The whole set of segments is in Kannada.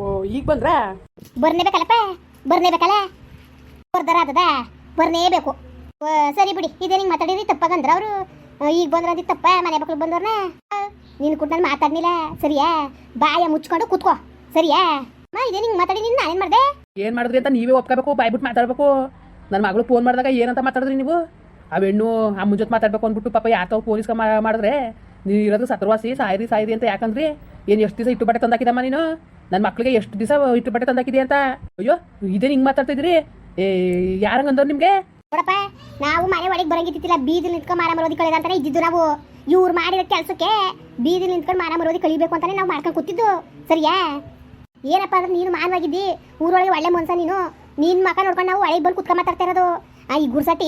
ಓ ಈಗ ಬಂದ್ರಾ? ಬರ್ನೇಬೇಕಲ್ಲಪ್ಪ? ಬರ್ನೇಬೇಕಲ್ಲ? ಬರ್ದಾರ ಆದದ ಬರ್ನೇಬೇಕು. ಓ ಸರಿ ಬಿಡಿ ಇದೇ ನಿಂಗೆ ಮಾತಾಡಿದ್ರಿ ತಪ್ಪಾಗಂದ್ರ ಅವರು ಈಗ ಬಂದ್ರ ಅಂದಿ ತಪ್ಪ? ಮನೆ ಮಕ್ಳು ಬಂದವ್ರನ್ನ? ನೀನು ಕೂಡ ನಾನು ಮಾತಾಡ್ನಿಲ್ಲ? ಸರಿಯಾ? ಬಾಯ ಮುಚ್ಕೊಂಡು ಕೂತ್ಕೋ. ಸರಿಯಾ? ಮಾ ಇದೇ ನಿಂಗೆ ಮಾತಾಡಿ ನಿನ್ನ ನಾನೇನು ಮಾಡಿದೆ? ಏನು ಮಾಡಿದ್ರಿ ಅಂತ ನೀವೇ ಒಪ್ಕೋಬೇಕು ಬಾಯ್ಬಿಟ್ಟು ಮಾತಾಡ್ಬೇಕು. ನನ್ನ ಮಗಳು ಫೋನ್ ಮಾಡಿದಾಗ ಏನಂತ ಮಾತಾಡಿದ್ರಿ ನೀವು? ಆ ಹೆಣ್ಣು ಆ ಮುಂಜೊತೆ ಮಾತಾಡ್ಬೇಕು ಅಂದ್ಬಿಟ್ಟು ಪಾಪ ಯಾಕೋ ಪೊಲೀಸ್ ಮಾಡಿದ್ರೆ? ನೀನು ಇರೋದು ಸತ್ರವಾಸಿ ಸಾಯಿರಿ ಸಾಯ್ರಿ ಅಂತ ಯಾಕಂದ್ರಿ? ಏನು ಎಷ್ಟು ದಿವಸ ಇಟ್ಟು ಬಟ್ಟೆ ತಂದಾಕಿದಮ್ಮ ನೀನು? ನನ್ನ ಮಕ್ಳಿಗೆ ಎಷ್ಟು ದಿವಸ ಇಟ್ಟು ಬಟ್ಟೆ ತಂದಾಕಿದೆ ಅಂತ? ಅಯ್ಯೋ ಇದೇ ಹಿಂಗೆ ಮಾತಾಡ್ತಿದ್ರಿ ಏ ಯಾರಂಗಂದವ್ರು ನಿಮಗೆ? ನೋಡಪ್ಪ, ನಾವು ಮನೆ ಒಳಗೆ ಬರಂಗಿತ್ತಿಲ್ಲ ಬೀದಿ ನಿಂತ್ಕೊಂಡು ಮಾರ ಮರೋದಿ ಕಳೆದ ಅಂತಾನೆ ಇದ್ದಿದ್ದು ನಾವು. ಇವ್ರು ಮಾಡಿದ ಕೆಲಸಕ್ಕೆ ಬೀದಿ ನಿಂತ್ಕೊಂಡು ಮಾರ ಮರೋದಿ ಕಳಿಬೇಕು ಅಂತಾನೆ ನಾವು ಮಾಡ್ಕೊಂಡು ಕೂತಿದ್ದು. ಸರಿಯಾ? ಏನಪ್ಪ ಅಂದ್ರೆ ನೀನು ಮಾನವಾಗಿದ್ದಿ? ಊರೊಳಗೆ ಒಳ್ಳೆ ಮನ್ಸ ನೀನು. ನಿನ್ನ ಮಕ ನೋಡ್ಕೊಂಡು ನಾವು ಒಳಗೆ ಬಂದು ಕುತ್ಕೊಂಡು ಮಾತಾಡ್ತಾ ಆ, ಈ ಗುರ್ಸಟಿ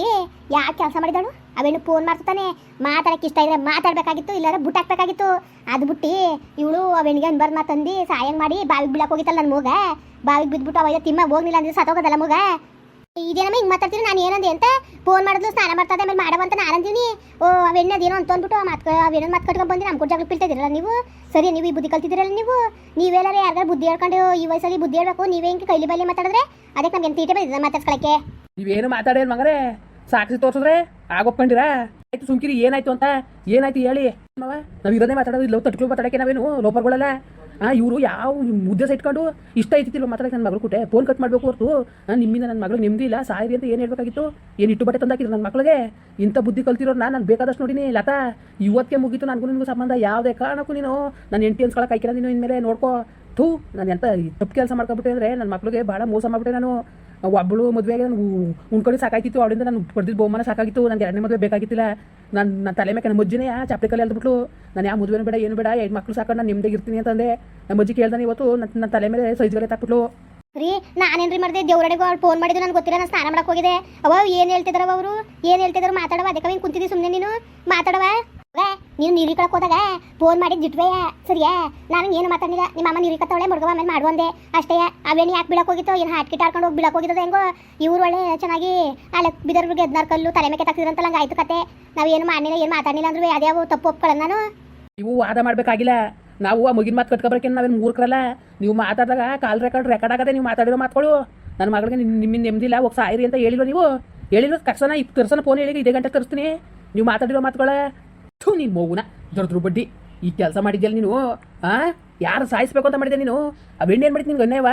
ಯಾಕೆ ಕೆಲಸ ಮಾಡಿದಳು ಅವೇನು ಫೋನ್ ಮಾಡ್ತಾನೆ? ಮಾತಾಡಕ್ಕೆ ಇಷ್ಟ ಇದ್ರೆ ಮಾತಾಡ್ಬೇಕಾಗಿತ್ತು, ಇಲ್ಲಾಂದ್ರೆ ಬುಟ್ ಹಾಕ್ಬೇಕಾಗಿತ್ತು. ಅದು ಬಿಟ್ಟು, ಇವಳು ಅವೆಣ್ಣಿಗೆ ಅನ್ಬಾರ್ದು ಮಾತಂದು ಸಾಯಂಗ್ ಮಾಡಿ ಬಾವಿಗೆ ಬೀಳಕ್ಕೆ ಹೋಗಿತ್ತಲ್ಲ ನನ್ನ ಮಗ. ಬಾವಿಗೆ ಬಿದ್ಬಿಟ್ಟು ಅವಾಗ ತಿಮ್ಮ ಹೋಗ್ಲಿಲ್ಲ ಅಂದ್ರೆ ಸತ್ತೋಗೋದಲ್ಲ ಮಗ. ಇದೇನಮ್ಮ ಹಿಂಗೆ ಮಾತಾಡ್ತೀನಿ, ನಾನು ಏನಂದೆ ಅಂತ ಫೋನ್ ಮಾಡಿದ್ಲು, ಸ್ನಾನ ಮಾಡ್ತದೆ ಆಮೇಲೆ ಮಾಡವಂತ ನಾನು ಅಂತೀನಿ ಓ ಅವೆಣ್ಣದೇನೋ ಅಂತ ಅಂದ್ಬಿಟ್ಟು ಮಾತು ಅವೇನೋ ಮಾತು ಕಟ್ಕೊಂಡು ಬಂದು ನಮ್ಮ ಜಾಗ ಬೀಳ್ತಿದ್ದೀರಲ್ಲ ನೀವು? ಸರಿ, ನೀವು ಈ ಬುದ್ಧಿ ಕಲ್ತಿದ್ದೀರಲ್ಲ ನೀವು? ನೀವೆಲ್ಲರೂ ಯಾರಿಗಾರು ಬುದ್ಧಿ ಹೇಳ್ಕೊಂಡು ಈ ವಯಸ್ಸಲ್ಲಿ ಬುದ್ಧಿ ಹೇಳ್ಬೇಕು, ನೀವೇ ಹಿಂಗೆ ಕೈಲಿ ಬೈಲಿ ಮಾತಾಡಿದ್ರೆ ಅದಕ್ಕೆ ನಮ್ಗೆ ತೀಟೆ ಬಂದಿದೆ ಮಾತಾಡ್ಸ್ಕೊಳಕ್ಕೆ? ನೀವೇನು ಮಾತಾಡೇನು ಮಗರೇ ಸಾಕ್ಷಿ ತೋರ್ಸಿದ್ರೆ ಆಗೋಪ್ಕೊಂಡಿರಾ? ಆಯ್ತು ಸುಮ್ಕಿರಿ, ಏನಾಯ್ತು ಅಂತ, ಏನಾಯ್ತು ಹೇಳಿ. ನಾವು ಇರೋದೇ ಮಾತಾಡೋದು ಇಲ್ಲ ತಟ್ಕೊಂಡು ಮಾತಾಡಕ್ಕೆ ನಾವೇನು ಲೋಪರ್ಗಳಲ್ಲ? ಆ, ಇವರು ಯಾವ ಮುದ್ದೆ ಇಟ್ಕೊಂಡು ಇಷ್ಟ ಐತಿಲ್ವ ಮಾತಾಡಕ್ಕೆ ನನ್ನ ಮಗಳು ಕೊಟ್ಟೆ ಫೋನ್ ಕಟ್ ಮಾಡಬೇಕು ಹೊರತು. ನಿಮ್ಮಿಂದ ನನ್ನ ಮಗಳು ನೆಮ್ಮದಿ ಇಲ್ಲ, ಸಾಯಿರಿ ಅಂತ ಏನು ಹೇಳ್ಬೇಕಾಗಿತ್ತು? ಏನು ಇಟ್ಟು ಬಟ್ಟೆ ತಂದಾಕಿದ್ರು ನನ್ನ ಮಕ್ಳಿಗೆ? ಇಂಥ ಬುದ್ಧಿ ಕಲ್ತಿರೋರು ನಾನು ನಾನು ಬೇಕಾದಷ್ಟು ನೋಡಿನಿ, ಲತಾ. ಇವತ್ತಿಗೆ ಮುಗೀತು ನನಗೂ ನಿನಗೂ ಸಂಬಂಧ, ಯಾವುದೇ ಕಾರಣಕ್ಕೂ ನೀನು. ನನ್ನ ಹೆಂಡತಿ ಅನ್ಸ್ಕೊಳಕ್ಕೆ ಆಯ್ಕಿಲ್ಲ ನೀನು ಇನ್ಮೇಲೆ ನೋಡ್ಕೋ. ಥೂ, ನಾನು ಎಂತ ತಪ್ಪು ಕೆಲಸ ಮಾಡ್ಕೊಬಿಟ್ಟೆ ಅಂದರೆ ನನ್ನ ಮಕ್ಳಿಗೆ ಭಾಳ ಮೋಸ ಮಾಡ್ಬಿಟ್ಟೆ ನಾನು. ಒಬ್ಬಳು ಮದುವೆಗೆ ನಾನು ಉಣ್ಕೊಂಡು ಸಾಕಾಗಿತ್ತು ಅವಳಿಂದ ನಾನು ಪಡೆದಿದ್ದು ಬಹುಮಾನ ಸಾಕಾಗಿತ್ತು. ನನಗೆ ಎರಡನೇ ಮದುವೆ ಬೇಕಾಗಿತ್ತಿಲ್ಲ. ನಾನು ನನ್ನ ತಲೆ ಮೇಲೆ ನನ್ನ ಮಜ್ಜಿನೇ ಚಾಪಡಿ ಕಲ್ಲಿ ಅಲ್ದ್ಬಿಟ್ಟು ನಾನು ಯಾವ ಮದುವೆನೂ ಬೇಡ, ಏನು ಬೇಡ. ಎರಡು ಮಕ್ಕಳು ಸಾಕೊಂಡು ನಾನು ನಿಮ್ದೇ ಇರ್ತೀನಿ ಅಂತಂದೆ. ನಮ್ಮ ಅಜ್ಜಿ ಕೇಳ್ದಾನೆ ಇವತ್ತು. ನನ್ನ ತಲೆ ಮೇಲೆ ಸೈಜ್ಗಳೇ ತಾಕ್ಬಿಟ್ಲು. ರೀ, ನಾನೇನ್ರಿ ಮಾಡಿದೆ? ದೇವರಡೆಗೂ ಅವ್ಳು ಫೋನ್ ಮಾಡಿದ್ದು. ನನಗೆ ಗೊತ್ತಿಲ್ಲ. ನಾನು ಸ್ನಾನ ಮಾಡಕ್ಕೆ ಹೋಗಿದೆ ಅವ ಏನು ಹೇಳ್ತಿದಾರವ ಅವರು? ಏನು ಹೇಳ್ತಿದ್ರು? ಮಾತಾಡವ ಅದಕ್ಕೆ ಹಿಂಗೆ ಸುಮ್ಮನೆ ನೀನು? ಮಾತಾಡವ ನೀನು ನೀರು ಕಳಕ್ ಹೋದಾಗ ಫೋನ್ ಮಾಡಿದ್ ಜಿಟ್ವೆಯ, ಸರಿಯಾ? ನಾನು ಏನು ಮಾತಾಡಿದ ನಿಮ್ಮ ಅಮ್ಮ ನೀರು ಕತ್ತವಳೆ ಮುಡ್ಗವ ಆಮೇಲೆ ಮಾಡುವಂದೆ. ಅಷ್ಟೇ ಅವೇನು ಯಾಕೆ ಬೀಳಕ್ ಹೋಗಿತ್ತು? ಏನು ಹಾಟ್ ಕಿಟ್ ಹಾಕೊಂಡು ಹೋಗಿ ಬೀಳಕ್ ಹೋಗಿದ್ದು ಹೆಂಗೋ? ಇವ್ರು ಒಳ್ಳೆ ಚೆನ್ನಾಗಿ ಅಲ್ಲ ಬಿದರ್ಗೆ ಎದ್ನಾರು ಕಲ್ಲು, ತಲೆ ಮೇಲೆ ತಾಕ್ತಿದ್ರಂತಲ್ಲ ಹಂಗೆ ಆಯ್ತು ಕತೆ. ಏನು ಮಾಡಿಲ್ಲ ಏನು ಮಾತಾಡಲಿಲ್ಲ ಅಂದ್ರೆ ಅದ್ಯಾವ ತಪ್ಪು ಒಪ್ಕೊಳ್ಳ ನಾನು. ನೀವು ವಾದ ಮಾಡಬೇಕಾಗಿಲ್ಲ. ನಾವು ಆ ಮುಗಿನ ಮಾತು ಕಟ್ಕೊಬರಕ್ಕೆ ನಾವೇನು ಮೂರ್ಖರಲ್ಲ. ನೀವು ಮಾತಾಡಿದಾಗ ಕಾಲ್ ರೆಕಾರ್ಡ್ ರೆಕಾರ್ಡ್ ಆಗದೆ ನೀವು ಮಾತಾಡಿರೋ ಮಾತುಗಳು ನನ್ನ ಮಗಳಿಗೆ ನಿಮ್ಮ ನಿಮ್ಮಿಂದ ನೆಮ್ಮದಿಲ್ಲ ಹೋಗಿ ಸಾಯಿರಿ ಅಂತ ಹೇಳಿರೋ ನೀವು? ಹೇಳಿರೋ ಕರ್ಸನ ಇಪ್ ತರ್ಸನ ಫೋನ್ ಹೇಳಿ ಇದೇ ಗಂಟೆ ತರಿಸ್ತೀನಿ. ನೀವು ಮಾತಾಡಿರೋ ಮಾತುಗಳ ಥೂ, ನೀನು ಮಗುನ ದೊಡ್ಡ ಬಡ್ಡಿ. ಈ ಕೆಲಸ ಮಾಡಿದ್ಯಲ್ಲ ನೀನು, ಆ? ಯಾರು ಸಾಯಿಸ್ಬೇಕು ಅಂತ ಮಾಡಿದೆ ನೀನು? ಆ ಏನು ಮಾಡಿದ್ದು ನಿನ್ಗೆ ಗಣ್ಣವ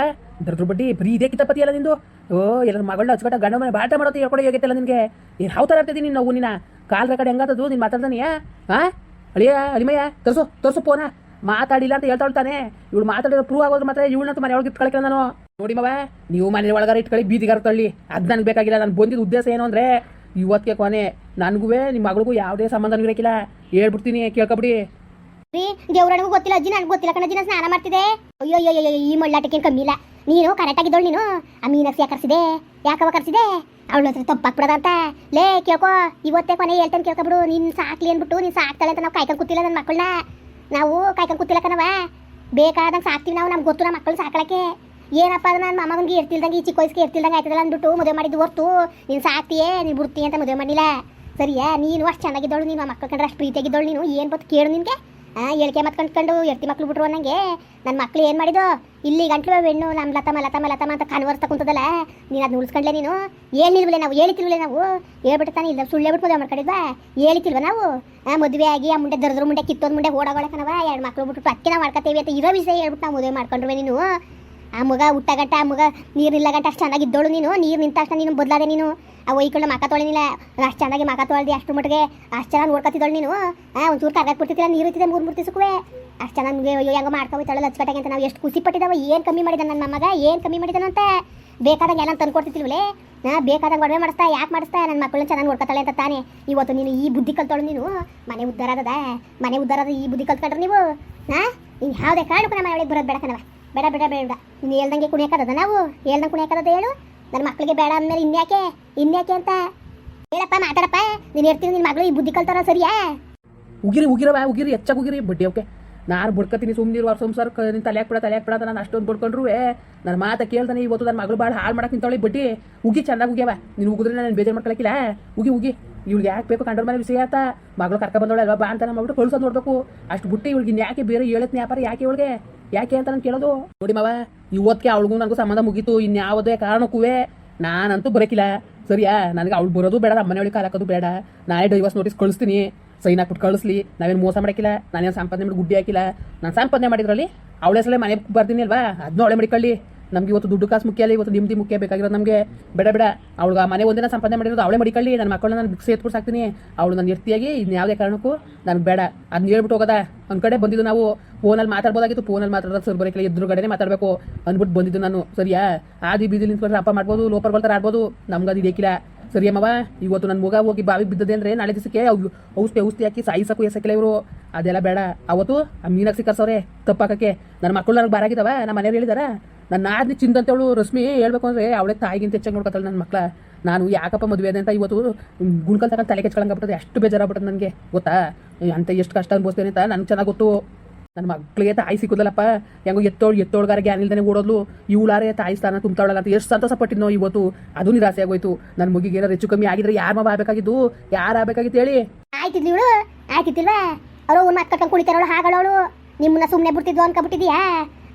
ದೊಡ್ಡ ಬಡ್ಡಿ, ಬರೀ ಇದೇ ಕಿತಪತಿ ಅಲ್ಲ ನಿಂದು? ಓ ಎಲ್ಲ ಮಗಳ ಹಚ್ಕೊಟ್ಟ ಗಂಡ ಮನೆ ಬಾಟ ಮಾಡೋದು ಹೇಳ್ಕೊಡೋ ಯೋಗ್ಯತೆ ನಿನಗೆ? ಏನು ಯಾವ ಥರ ಆಗ್ತಿದ್ದೀನಿ ನೀನು ನಾವು ನಿನ್ನ ಕಾಲ್ ಕಡೆ ಹೆಂಗಾತದು ನೀನು ಮಾತಾಡ್ದಾನಿಯಾ ಹಾಂ ಅಳಿಯ, ಅಳಿಮಯ್ಯ, ತರಿಸು ತರಿಸು ಫೋನ ಮಾತಾಡಿಲ್ಲ ಅಂತ ಹೇಳ್ತಾ ತಾನೆ. ಇವಳು ಮಾತಾಡಿರೋ ಪ್ರೂವ್ ಆಗೋದು ಮಾತ್ರ ಇವಳನ್ನ ಮನೆ ಒಳಗೆ ಇಟ್ಕೊಳಕ್ಕೆ ನಾನು. ನೋಡಿ ಮವ, ನೀವು ಮನೆ ಒಳಗಾರ ಇಟ್ಕೊಳ್ಳಿ, ಬೀದಿಗಾರ ತಳ್ಳಿ. ಅದು ನನಗೆ ಬೇಕಾಗಿಲ್ಲ ನಾನು ಬಂದಿದ್ದ ಉದ್ದೇಶ ಏನು ಅಂದರೆ ಇವತ್ತಿಗೆ ಕೊನೆ. ನನಗೂ ನಿಮ್ ಮಗಳಿಗೂ ಯಾವುದೇ ಸಂಬಂಧನೂ ಇರಕ್ಕಿಲ್ಲ ಹೇಳ್ಬಿಡ್ತೀನಿ, ಕೇಳ್ಕೊಬಿಡಿ. ರೀ ದೇವ್ರನಿಗೂ ಗೊತ್ತಿಲ್ಲ, ಅಜ್ಜಿ ನನಗೆ ಗೊತ್ತಿಲ್ಲ ಕಣ ನಾನು ಸ್ನಾನ ಮಾಡ್ತಿದೆ ಅಯ್ಯೋ ಅಯ್ಯೋ ಈ ಮಳ್ಳಾಟಕ್ಕೆ ಕಮ್ಮಿ ಇಲ್ಲ. ನೀನು ಕರೆಕ್ಟ್ ಆಗಿದ್ದಳು ನೀನು. ಆ ಮೀನಾಕ್ಷಿ ಯಾಕೆ ಕರ್ಸಿದೆ. ಯಾಕವ ಕರ್ಸಿದೆ? ಅವಳು ಹತ್ರ ತಪ್ಪಾಕ್ಬಿಡದಂತ ಲೇ, ಕೇಳ್ಕೊ, ಇವತ್ತೇ ಕೊನೆ ಹೇಳ್ತಾನೆ ಕೇಳ್ಕೊಬಿಡು. ನೀನು ಸಾಕ್ಲಿ ಅಂದ್ಬಿಟ್ಟು ನೀನು ಸಾಕ್ತಾಳೆ ಅಂತ ನಾವು ಕಾಯ್ಕೊಂಡು ಕೂತಿಲ್ಲ ನನ್ನ ಮಕ್ಕಳನ್ನ ನಾವು ಕಾಯ್ಕೊಂಡು ಕೂತಿಲ್ಲ ಕಣವ ಬೇಕಾದಂಗೆ ಸಾಕ್ತೀವಿ ನಾವು, ನಮ್ಗೆ ಗೊತ್ತು ನಮ್ಮ ಮಕ್ಕಳು ಸಾಕಳಕ್ಕೆ. ಏನಪ್ಪ ಅದು ನನ್ನ ಮಮ್ಮನಿಗೆ ಇರ್ತಿಲ್ದಂಗೆ ಈ ಚಿಕ್ಕ ವಯಸ್ಸಿಗೆ ಇರ್ತಿಲ್ದಂಗೆ ಆಯ್ತದಲ್ಲ ಅಂದ್ಬಿಟ್ಟು ಮದುವೆ ಮಾಡಿದ್ದು ಹೊರ್ತು. ನೀನು ಸಾಕ್ತಿಯೇ, ನೀನು ಬಿಡ್ತಿ ಅಂತ ಮದುವೆ ಮಾಡಿಲ್ಲ. ಸರಿಯಾ? ನೀನು ಅಷ್ಟು ಚೆನ್ನಾಗಿದ್ದವಳು, ನೀನು ಮಕ್ಕಳು ಕಂಡ್ರೆ ಅಷ್ಟು ಪ್ರೀತಿಯಾಗಿದ್ದವಳು ನೀನು. ಏನು ಬತ್ತು ಕೇಳು ನಿನಗೆ? ಆ, ಹೇಳಿಕೆ ಮತ್ ಕಂಡ್ಕೊಂಡು ಎರ್ತಿ ಮಕ್ಳು ಬಿಟ್ರು ಅನ್ನಂಗೆ. ನನ್ನ ಮಕ್ಳು ಏನು ಮಾಡಿದ್ದು? ಇಲ್ಲಿ ಗಂಟ್ಲು ಹೆಣ್ಣು ನಮ್ಮ ಲತಮ್ಮ ಲತಮ್ಮ ಲತಮ್ಮ ಅಂತ ಕನ್ವರ್ಸ್ತಾ ಕುಂತದಲ್ಲ ನೀನು ಅದನ್ನ ಉಳಿಸ್ಕೊಂಡ್ಲೆ ನೀನು? ಹೇಳಿಲ್ವಲೆ ನಾವು? ಹೇಳಿತಿಲ್ವಲೆ ನಾವು? ಹೇಳ್ಬಿಟ್ಟು ತಾನೆ ಇಲ್ಲ ಸುಳ್ಳೆ ಬಿಟ್ಟು ಮದುವೆ ಮಾಡ್ಕೊಂಡಿದ್ವಾ ಹೇಳಿತಿಲ್ವ ನಾವು? ಮದುವೆ ಆಗಿ ಆ ಮುಂಡೆ ದರ್ದ್ರ ಮುಂಡೆ ಕಿತ್ತೊಂದು ಮುಂಡೆ ಓಡಾಗೊಳಕನವ ಎರಡು ಮಕ್ಳು ಬಿಟ್ಬಿಟ್ಟು ಅಕ್ಕಿನ ನಾವು ಮಾಡ್ಕೊತೇವೆ ಅಂತ ಇರೋ ವಿಷಯ ಹೇಳ್ಬಿಟ್ಟು ನಾವು ಮದುವೆ ಮಾಡ್ಕೊಂಡ್ರೆ ನೀನು. ಆ ಮಗ ಊಟ ಗಂಟ ಆ ಮಗ ನೀರು ಇಲ್ಲ ಗಂಟ ಅಷ್ಟು ಚೆನ್ನಾಗಿದ್ದೋಳು ನೀನು. ನೀರು ನಿಂತ ಅಷ್ಟು ನೀನು ಬದಲಾದೆ ನೀನು. ಆ ಒಯ್ಕೊಂಡು ಮಕ ತೊಳಿನಿಲ್ಲ. ಅಷ್ಟು ಚೆನ್ನಾಗಿ ಮಕ ತೊಳ್ದಿ, ಅಷ್ಟು ಮಟ್ಟಿಗೆ ಅಷ್ಟು ಚೆನ್ನಾಗಿ ನೋಡ್ಕೊತಿದ್ದಳು ನೀನು. ಆ, ಒಂಚೂರು ಕರ್ಗಕ್ಕೆ ಬಿಡ್ತಿದ್ದಿಲ್ಲ, ನೀರು ಇರ್ತಿದೆ, ಮೂರು ಮೂರು ದಿವಸಕ್ಕೂ. ಅಷ್ಟು ಚೆನ್ನಾಗಿ ಹೆಂಗೋ ಮಾಡ್ಕೊಬಿಟ್ಟಳು ಹಚ್ಕಟ್ಟಂಗೆ ಅಂತ ನಾವು ಎಷ್ಟು ಖುಷಿ ಪಟ್ಟಿದ್ದಾವೆ, ಏನು ಕಮ್ಮಿ ಮಾಡಿದ ನನ್ನ ಮಗ ಏನು ಕಮ್ಮಿ ಮಾಡಿದಾನಂತ ಬೇಕಾದಾಗ ಎಲ್ಲ ತಂದು ಕೊಡ್ತಿರ್ಲಿಲ್ವೇ ನಾ ಬೇಕಾದಾಗ ಒಡವೆ ಮಾಡಿಸ್ತಾ, ಯಾಕೆ ಮಾಡಿಸ್ತಾ ನನ್ನ ಮಕ್ಕಳನ್ನ ಚೆನ್ನಾಗಿ ನೋಡ್ಕೊತಾಳೆ ಅಂತ ತಾನೇ. ಇವತ್ತು ನೀನು ಈ ಬುದ್ಧಿ ಕಲ್ತೋಳು ನೀನು. ಮನೆ ಉದ್ದಾರದ ಮನೆ ಉದ್ದಾರದ ಈ ಬುದ್ಧಿ ಕಲ್ತ್ಕೊಂಡ್ರೆ ನೀವು. ನಾ ನೀನು ಯಾವುದೇ ಕಾರಣಕ್ಕೂ ನಮ್ಮ ಮನೆಯೊಳಗೆ ಬರೋದು ಬೇಡ ಕಣವ ಬೇಡ ಬೇಡ ಬೇಡ. ನೀನು ಹೇಳ್ದಂಗೆ ಕುಣಿಯಕ್ಕದ ನಾವು? ಹೇಳ್ದಂಗೆ ಕುಣಿಯಕ್ಕದ ಹೇಳು? ನನ್ನ ಮಕ್ಕಳಿಗೆ ಬೇಡ ಅಂದಮೇಲೆ ಇನ್ಯಾಕೆ? ಇನ್ಯಾಕೆ ಅಂತ? ಹೇಳಪ್ಪ, ಮಾತಾಡಪ್ಪ. ನೀನು ಇರ್ತೀನಿ ನಿನ್ನ ಮಗಳು ಈ ಬುದ್ಧಿ ಕಲ್ತಾರ ಸರಿಯಾ? ಉಗಿರಿ ಉಗಿರವ ಉಗಿರಿ ಹೆಚ್ಚಾಗಿ ಉಗಿರಿ. ಬಡ್ಡಿ ಓಕೆ ನಾನು ಬಡ್ಕತೀನಿ ಸುಮ್ಮನಿರುವ ಸಂಸಾರ ನಿನ್ನ ತಲೆ ಹಾಕ್ಬಿಡ ತಲೆ ಹಾಕ್ಬಿಡ ನಾನು ಅಷ್ಟೊಂದು ಬಡ್ಕೊಂಡ್ರು ನನ್ನ ಮಾತಾ ಕೇಳ್ತಾನೆ, ಇವತ್ತು ನನ್ನ ಮಗಳು ಭಾಳ ಹಾಳು ಮಾಡಕ್ಕೆ ನಿಂತವಳಿ ಬಡ್ಡಿ. ಉಗಿ, ಚೆನ್ನಾಗಿ ಉಗ್ಯವ ನೀನು ಉಗಿದ್ರೆ ನಾನು ಬೇಜಾರು ಮಾಡ್ಕೊಳಕ್ಕಿಲ್ಲ ಉಗಿ ಉಗಿ. ಇವ್ಳಿಗೆ ಯಾಕೆ ಬೇಕು? ಕಂಡ್ರ ಮನೆ ವಿಷಯ ಆತ. ಮಗಳು ಕರ್ಕ ಬಂದೋಳೆ ಅಲ್ವಾ? ಬಾ ಅಂತ ಮಾಡ್ಬಿಟ್ಟು ಕಳ್ಸೋದು ನೋಡ್ಬೇಕು. ಅಷ್ಟು ಬುಟ್ಟಿ ಇವಳಿಗೆ ಇನ್ ಯಾಕೆ ಬೇರೆ ಹೇಳತ್ ವ್ಯಾಪಾರ ಯಾಕೆ ಇವಳಿಗೆ? ಯಾಕೆ ಅಂತ ನಾನು ಕೇಳೋದು. ನೋಡಿ ಮಾವ ಇವತ್ತಿಗೆ ಅವಳಿಗೂ ನನಗೂ ಸಂಬಂಧ ಮುಗೀತು. ಇನ್ಯಾವುದೇ ಕಾರಣಕ್ಕೂ ನಾನಂತೂ ಬರೋಕಿಲ್ಲ. ಸರಿಯಾ? ನನಗೆ ಅವಳು ಬರೋದು ಬೇಡ ನಮ್ಮ ಮನೆಯೊಳಗೆ ಕಾಲ ಹಾಕೋದು ಬೇಡ. ನಾನೇ ಡೈವರ್ಸ್ ನೋಟಿಸ್ ಕಳಿಸ್ತೀನಿ. ಸೈನ್ ಹಾಕ್ಬಿಟ್ಟು ಕಳಿಸ್ಲಿ. ನಾವೇನು ಮೋಸ ಮಾಡಕ್ಕಿಲ್ಲ ನಾನೇನು ಸಂಪಾದನೆ ಮಾಡಿ ಗುಡ್ಡಿ ಹಾಕಿಲ್ಲ. ನಾನು ಸಂಪಾದನೆ ಮಾಡಿದ್ರಲ್ಲಿ ಅವಳ ಸಲ ಮನೆ ಬರ್ತೀನಿ ಅಲ್ವಾ? ಅದನ್ನ ಅವಳೆ ಮಾಡಿಕೊಳ್ಳಿ. ನಮ್ಗೆ ಇವತ್ತು ದುಡ್ಡು ಕಾಸು ಮುಖ್ಯ ಅಲ್ಲ, ಇವತ್ತು ನಿಮ್ದಿ ಮುಖ್ಯ ಬೇಕಾಗಿರೋದು ನಮಗೆ. ಬೇಡ ಬೇಡ. ಅವಳು ಆ ಮನೆ ಒಂದಿನ ಸಂಪಾದನೆ ಮಾಡಿರೋದು ಅವಳೇ ಮಡಿಕೊಳ್ಳಿ, ನನ್ನ ಮಕ್ಕಳನ್ನ ನಾನು ಬಿಕ್ಸ್ ಎತ್ಬಿಟ್ಟು ಸಾಕ್ತೀನಿ. ಅವಳು ನನ್ನ ಇರ್ತಿಯಾಗಿ ಇನ್ನು ಯಾವುದೇ ಕಾರಣಕ್ಕೂ ನನಗೆ ಬೇಡ. ಅದನ್ನ ಹೇಳ್ಬಿಟ್ಟು ಹೋಗೋದ. ಒಂದು ಕಡೆ ಬಂದಿದ್ದು ನಾವು ಫೋನಲ್ಲಿ ಮಾತಾಡ್ಬೋದಾಗಿತ್ತು, ಫೋನಲ್ಲಿ ಮಾತಾಡೋದು ಸರ್ ಬರೋಕಿಲ್ಲ ಎದುರುಗಡೆನೇ ಮಾತಾಡಬೇಕು ಅಂದ್ಬಿಟ್ಟು ಬಂದಿದ್ದು ನಾನು. ಸರಿಯಾ? ಆದಿ ಬೀದಿ ನಿಂತ್ಕೊಂಡ್ರೆ ಅಪ್ಪ ಮಾಡ್ಬೋದು, ಲೋಪರ್ ಬರ್ತಾರೆ ಆಡ್ಬೋದು. ನಮ್ಗೆ ಅದು ಇದೇಕಿಲ್ಲ ಸರಿ ಅಮ್ಮವ ಇವತ್ತು ನನ್ನ ಮಗ ಹೋಗಿ ಬಾವಿ ಬಿದ್ದದೆ ಅಂದ್ರೆ ನಾಳೆ ದಿವಸಕ್ಕೆ ಔಷಧಿ ಔಷಧಿ ಹಾಕಿ ಸಾಯಿಸಕ್ಕೂ ಎಸಕ್ಕಿಲ್ಲ ಇವರು. ಅದೆಲ್ಲ ಬೇಡ. ಅವತ್ತು ಆ ಮೀನಾಗಿ ಸಿಕ್ಕರ್ಸವ್ರೆ ತಪ್ಪಾಕಕ್ಕೆ. ನನ್ನ ಮಕ್ಕಳು ನನಗೆ ಬಾರಾಗಿದ್ದಾವ ನಮ್ಮ ಮನೆಯವ್ರು ಹೇಳಿದಾರ? ನನ್ನ ಅಂತ ಹೇಳು ರಶ್ಮಿ, ಹೇಳ್ಬೇಕು ಅಂದ್ರೆ ಅವಳೇ ತಾಯಿಗಿಂತ ಹೆಚ್ಚಾಗಿ ನೋಡ್ಕೊತಾಳೆ ನನ್ನ ಮಕ್ಳ. ನಾನು ಯಾಕಪ್ಪ ಮದುವೆ ಅಂತ ಇವತ್ತು ಗುಣ್ಕಲ್ ತಗೊಂಡು ತಲೆ ಕೆಚ್ಕೊಳಂಗಾಗ್ಬಿಟ್ಟದೆ ಅಷ್ಟು ಬೇಜಾರಾಗ್ಬಿಟ್ಟದೆ ನನಗೆ. ಗೊತ್ತಾ? ಅಂತ ಎಷ್ಟು ಕಷ್ಟ ಅನ್ಬೋಸ್ತೇನೆ ಅಂತ ನನಗೆ ಚೆನ್ನಾಗಿ ಗೊತ್ತು. ನನ್ನ ಮಕ್ಳಿಗೆ ತಾಯಿ ಸಿಕ್ಕುದಲ್ಲಪ್ಪ ಹೆಂಗೋ ಎತ್ತೋಳು ಎತ್ತೋಳ್ಗಾರ ಗ್ಯಾನ್ ಇಲ್ದೇ ಓಡೋದ್ಲು. ಇವಳಾರೆ ತಾಯಿ ಸ್ಥಾನ ತುಂಬತಾಳಲ್ಲ ಅಂತ ಎಷ್ಟು ಸಂತೋಷ ಪಟ್ಟಿದ್ನೋ ಇವತ್ತು. ಅದು ನಿರಾಸೆ ಆಗೋಯ್ತು. ನನ್ನ ಮಗಿಗೆ ಏನಾರು ಹೆಚ್ಚು ಕಮ್ಮಿ ಆಗಿದ್ರೆ ಯಾರು ಮಾವ ಆಗಬೇಕಾಗಿದ್ದು? ಯಾರು ಆಗ್ಬೇಕಾಗಿತ್ತು ಹೇಳಿ? ಆಯ್ತಿದ್ದೀವಳು ಇವಳು? ಅವ್ರು ಒಂದು ಕುಡಿತಾರವಳು ಹಾಗಳವಳು ನಿಮ್ಮನ್ನ ಸುಮ್ಮನೆ ಬಿಡ್ತಿದ್ವು ಅನ್ಕೊಬಿಟ್ಟಿದ್ಯಾ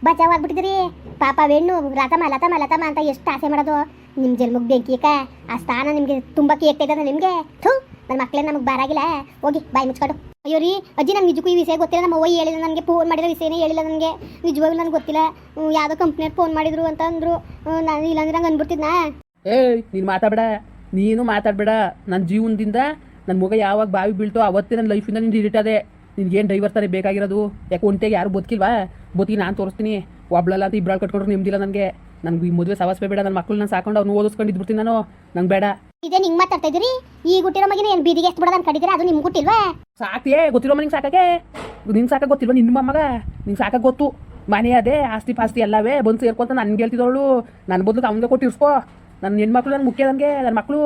ಬಚಾವ್ ಆಗ್ಬಿಟ್ಟಿದ್ರಿ. ಪಾಪ ವೆಣ್ಣು ರಥಮ ಲತಮ ಲತಮ ಅಂತ ಎಷ್ಟು ಆಸೆ ಮಾಡೋದು. ನಿಮ್ಮ ಜನ್ಮಕ್ಕೆ ಬೆಂಕಿಕ ಆ ಸ್ಥಾನ ನಿಮಗೆ ತುಂಬ ಇದ್ದಾನೆ ನಿಮಗೆ? ಥೂ ನನ್ನ ಮಕ್ಕಳೇ ನಮಗೆ ಬಾರಾಗಿಲ್ಲ. ಹೋಗಿ, ಬಾಯಿ ಮುಚ್ಕೊಂಡು. ಅಯ್ಯೋ ರೀ, ಅಜ್ಜಿ ನಂಗೆ ನಿಜಕ್ಕೂ ಈ ವಿಷಯ ಗೊತ್ತಿಲ್ಲ. ನಮ್ಮ ಅವ್ವ ಹೇಳಿಲ್ಲ ನನಗೆ ಫೋನ್ ಮಾಡಿರೋ ವಿಷಯನೇ ಹೇಳಿಲ್ಲ ನನಗೆ. ನಿಜವಾಗ್ಲೂ ನನಗೆ ಗೊತ್ತಿಲ್ಲ. ಯಾವುದೋ ಕಂಪ್ನಿಯವ್ರು ಫೋನ್ ಮಾಡಿದ್ರು ಅಂತ ಅಂದರು. ನಾನು ಇಲ್ಲಾಂದ್ರೆ ನಂಗೆ ಅಂದ್ಬಿಡ್ತಿದ್ನಾ ಏಯ್, ನೀನು ಮಾತಾಡಬೇಡ. ನೀನು ಮಾತಾಡ್ಬೇಡ. ನನ್ನ ಜೀವನದಿಂದ ನನ್ನ ಮಗ ಯಾವಾಗ ಬಾವಿ ಬೀಳ್ತೋ ಅವತ್ತೇ ನನ್ನ ಲೈಫಿಂದ ನಿಂದು ಡಿಲೀಟ್ ಅದೇ ನಿನ್ಗೇನು ಡ್ರೈವರ್ ತಾನೇ ಬೇಕಾಗಿರೋದು? ಯಾಕೆ ಒಂಟೆಗೆ ಯಾರು ಬದುಕಿಲ್ವಾ? ಬದುಕಿ ನಾನು ತೋರಿಸ್ತೀನಿ. ಒಬ್ಳಲ್ಲ ಅಂತ ಇಬ್ಬರಾಳು ಕಟ್ಕೊಂಡ್ರೆ ನಿಮ್ದಿಲ್ಲ ನನಗೆ. ನನಗೆ ಈ ಮದುವೆ ಸವಾಸ ಬೇಡ ನನ್ನ ಮಕ್ಕಳು ನಾನು ಸಾಕೊಂಡು ಅವ್ನು ಓದಿಸ್ಕೊಂಡು ಇದ್ಬಿಡ್ತೀನಿ ನಾನು. ನಂಗೆ ಬೇಡ. ಇದೇ ನಿಂಗೆ ಮಾತಾಡ್ತಾ ಇದ್ದೀರಿ? ಈ ಗುಟ್ಟಿರೋ ಮಗಿನ ಏನು ಬೀದಿಗೆ ಎಷ್ಟು ಬಿಡೋದು ಕಡಿದ್ರೆ ಅದು ನಿಮ್ಗೆ ಗೊತ್ತಿಲ್ವಾ ಸಾಕ್ತಿಯೇ ಗೊತ್ತಿರೋ ಮನೆಗೆ ಸಾಕಾಗೆ ನಿಂಗೆ ಸಾಕಾಗ ಗೊತ್ತಿಲ್ವ ನಿನ್ನ ಮಗ? ನಿಂಗೆ ಸಾಕಾಗ ಗೊತ್ತು? ಮನೆ ಅದೇ ಆಸ್ತಿ ಪಾಸ್ತಿ ಎಲ್ಲವೇ ಬಂದು ಸೇರ್ಕೊಂತ ನನ್ಗೆ ಹೇಳ್ತಿದ್ದವಳು. ನನ್ನ ಬದಲು ಅವನಿಗೆ ಕೊಟ್ಟು ಇರ್ಸ್ಕೋ ನನ್ನ ಹೆಣ್ಮಕ್ಳು ನನ್ನ ಮುಖ್ಯ ನನಗೆ ನನ್ನ ಮಕ್ಕಳು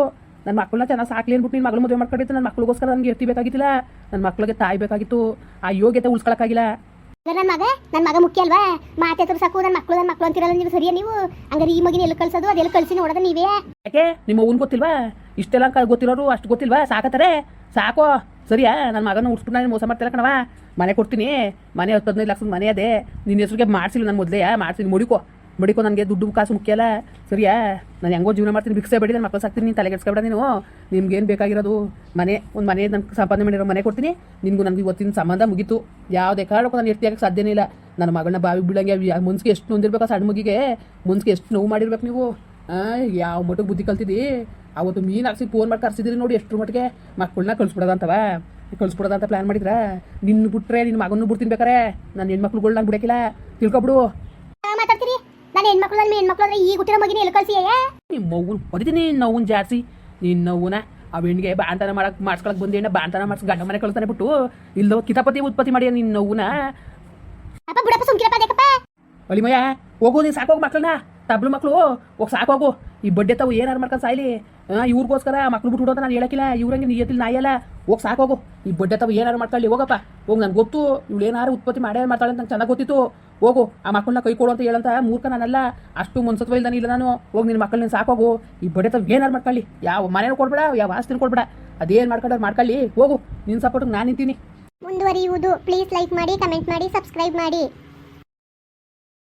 ನನ್ನ ಮಕ್ಕಳನ್ನ ಚೆನ್ನಾಗಿ ಸಾಕ್ಲಿ ಅಂದ್ಬಿಟ್ಟು ನಿನ್ನ ಮಗಳು ಮದುವೆ ಮಾಡ್ಕೊಂಡಿತ್ತು ನನ್ನ ಮಕ್ಳಿಗೋಸ್ಕರ ನನಗೆ ಎತ್ತಿ ಬೇಕಾಗಿತ್ತಿಲ್ಲ. ನನ್ನ ಮಕ್ಳಿಗೆ ತಾಯಿ ಬೇಕಾಗಿತ್ತು. ಆ ಯೋಗ್ಯತೆ ಉಳ್ಸ್ಕೊಳಕ್ಕಾಗಿಲ್ಲ. ನನ್ನ ಮಗ ನನ್ನ ಮಗ ಮುಖ್ಯ ಅಲ್ವಾ? ಮಾತೆ ಸಾಕು ನನ್ನ ಮಕ್ಕಳು ನನ್ನ ಮಕ್ಕಳು ಅಂತಿರಲ್ಲ ನೀವು ಸರಿಯಾ ನೀವು? ಹಂಗಾರೆ ಈ ಮಗಿನ ಎಲ್ಲಿ ಕಳ್ಸೋದು? ಅದೆಲ್ಲ ಕಳ್ಸಿ ನೋಡೋದ ನೀವೇ? ಯಾಕೆ? ನಿಮ್ಮ ಅವ್ನು ಗೊತ್ತಿಲ್ವಾ? ಇಷ್ಟೆಲ್ಲ ಗೊತ್ತಿರೋರು ಅಷ್ಟು ಗೊತ್ತಿಲ್ವಾ? ಸಾಕತ್ತಾರೆ? ಸಾಕೋ. ಸರಿಯಾ? ನನ್ನ ಮಗನ ಉಡ್ಸ್ಕೊಂಡು ನಾನು ಮೋಸ ಮಾಡ್ತಿಲ್ಲ ಕಣವಾ ಮನೆ ಕೊಡ್ತೀನಿ. ಮನೆ ಹತ್ತು ಹದಿನೈದು ಲಕ್ಷದ ಮನೆ ಅದೇ. ನಿನ್ನ ಹೆಸರಿಗೆ ಮಾಡಿಸಿಲ್ಲ ನಾನು ಮೊದಲೇ ಮಾಡಿಸಿ ಮಡಿಕೋ. ಮಡಿಕೋ ನನಗೆ ದುಡ್ಡು ಕಾಸು ಮುಖ್ಯ ಅಲ್ಲ. ಸರಿಯಾ? ನಾನು ಹೆಂಗೋ ಜೀವನ ಮಾಡ್ತೀನಿ, ಭಿಕ್ಷೆ ಬೇಡಿ ನನ್ನ ಮಕ್ಕಳು ಸಾಕ್ತೀನಿ ನೀನು ತಲೆಗೆಡ್ಸ್ಕೊಬೇಡ ನೀನು. ನಿಮ್ಗೇನು ಬೇಕಾಗಿರೋದು? ಮನೆ, ಒಂದು ಮನೆ ನನ್ನ ಸಂಪಾದನೆ ಮಾಡಿರೋ ಮನೆ ಕೊಡ್ತೀನಿ. ನಿನಗೂ ನನಗೆ ಇವತ್ತಿನ ಸಂಬಂಧ ಮುಗೀತು. ಯಾವುದೇ ಕಾರಣಕ್ಕೂ ನಾನು ಎಷ್ಟು ಆಗಕ್ಕೆ ಸಾಧ್ಯನೇ ಇಲ್ಲ. ನನ್ನ ಮಗಳನ್ನ ಬಾವಿ ಬೀಳಂಗೆ ಮುನ್ಸಿಗೆ ಎಷ್ಟು ನೊಂದಿರ್ಬೇಕು ಸಣ್ಣ ಮಗಿಗೆ? ಮುನ್ಸ್ಗೆ ಎಷ್ಟು ನೋವು ಮಾಡಿರ್ಬೇಕು ನೀವು? ಯಾವ ಮಟ್ಟಿಗೆ ಬುದ್ಧಿ ಕಲ್ತಿದ್ದಿ ಅವತ್ತು ಮೀನು ಹಾಕ್ಸಿ ಫೋನ್ ಮಾಡಿ ಕರ್ಸಿದ್ರಿ ನೋಡಿ ಎಷ್ಟು ಮಟ್ಟಿಗೆ. ಮಕ್ಕಳನ್ನ ಕಳಿಸ್ಬಿಡೋದಂತವ? ಕಳಿಸ್ಬಿಡೋದಂತ ಪ್ಲಾನ್ ಮಾಡಿದ್ರ? ನಿನ್ನ ಬಿಟ್ರೆ ನಿನ್ನ ಮಗನೂ ಬಿಡ್ತೀನಿ ಬೇಕಾರೆ? ನನ್ನ ಹೆಣ್ಮಕ್ಳುಗಳು ನಂಗೆ ಬಿಡಕ್ಕಿಲ್ಲ. ತಿಳ್ಕೊಬಿಡು. ಹೆಣ್ಮಕ್ಳು ನನ್ನ ಹೆಣ್ಮಕ್ಳು ಅಂದ್ರೆ ಈ ಗುಟ್ಟಿರೋ ಮಗಿನ ಎಲ್ಲಿ ಕಳ್ಸಿ ನಿಮ್ಮ ಮಗುನ ಹೊಡಿತೀನಿ ನೋವನ್ ಜಾರ್ಸಿ ನಿನ್ನ ನೋವುನ ಆ ಹೆಣ್ಣಿಗೆ ಬಾಂತನ ಮಾಡಕ್ ಮಾಡ್ಸ್ಕೊಳಕ್ ಬಂದಿ ಹೆಣ್ಣ ಬಾಂತನ ಮಾಡ್ಸಿ ಗಂಡ ಮನೆ ಕಳ್ತಾನೆ ಬಿಟ್ಟು. ಇಲ್ಲೋ ಕಿತಾಪತಿ ಉತ್ಪತ್ತಿ ಮಾಡಿ ನಿನ್ನ ನೋವುನ. ಅಪ್ಪ ಬುಡಪ್ಪ ಸುಮ್ಕಿರಪ್ಪ ದೇಕಪ್ಪ ಅಲಿಮಯ್ಯ ಹೋಗು ನೀನು ಸಾಕೋಗು ಮಕ್ಕಳನ್ನ ತಬ್ಳು ಮಕ್ಕಳು ಹೋಗಿ ಸಾಕೋಗು ಈ ಬಡ್ಡೆ ತಾವು ಏನಾರು ಮಾಡ್ಕೊಂಡು ಸಾಯ್ಲಿ? ಇವ್ರಿಗೋಸ್ಕರ ಮಕ್ಳು ಬಿಟ್ಟು ಅಂತ ನಾನು ಹೇಳಕ್ಕಿಲ್ಲ. ಇವ್ರಂಗೆ ನಿಯತಿಲ್ ನಾಯಲ್ಲ ಹೋಗಿ ಸಾಕೋಗು ಈ ಬಡ್ಡೆ ತಾವು ಏನಾರು ಮಾಡ್ಕೊಳ್ಳಿ. ಹೋಗಪ್ಪ. ಹೋಗಿ ನನಗೆ ಗೊತ್ತು. ಇವ್ಳು ಏನಾರು ಉತ್ಪತ್ತಿ ಮಾಡೇ ಮಾಡ್ತಾಳೆ ಅಂತ ನಂಗೆ ಚೆನ್ನಾಗಿ ಗೊತ್ತಿತ್ತು. ಹೋಗು. ಆ ಮಕ್ಕಳನ್ನ ಕೈ ಕೊಡು ಅಂತ ಹೇಳಂತ ಮೂರ್ಖ ನಾನಲ್ಲ. ಅಷ್ಟು ಮನ್ಸತ್ವ ಇಲ್ದಾನೆ ಇಲ್ಲ ನಾನು. ಹೋಗಿ ನಿನ್ನ ಮಕ್ಕಳನ್ನ ಸಾಕೋಗು ಈ ಬಡ್ಡೆ ತಾವು ಏನಾರು ಮಾಡ್ಕೊಳ್ಳಿ. ಯಾವ ಮನೇನು ಕೊಡ್ಬೇಡ, ಯಾವ ಆಸ್ತಿನ ಕೊಡ್ಬೇಡ. ಅದೇನು ಮಾಡ್ಕೊಂಡ್ರೆ ಮಾಡ್ಕೊಳ್ಳಿ. ಹೋಗು. ನಿನ್ನ ಸಪೋರ್ಟ್ ನಾನು ನಿಂತೀನಿ. ಮುಂದುವರಿಯುವುದು. ಪ್ಲೀಸ್ ಲೈಕ್ ಮಾಡಿ ಕಮೆಂಟ್ ಮಾಡಿ ಸಬ್ಸ್ಕ್ರೈಬ್ ಮಾಡಿ.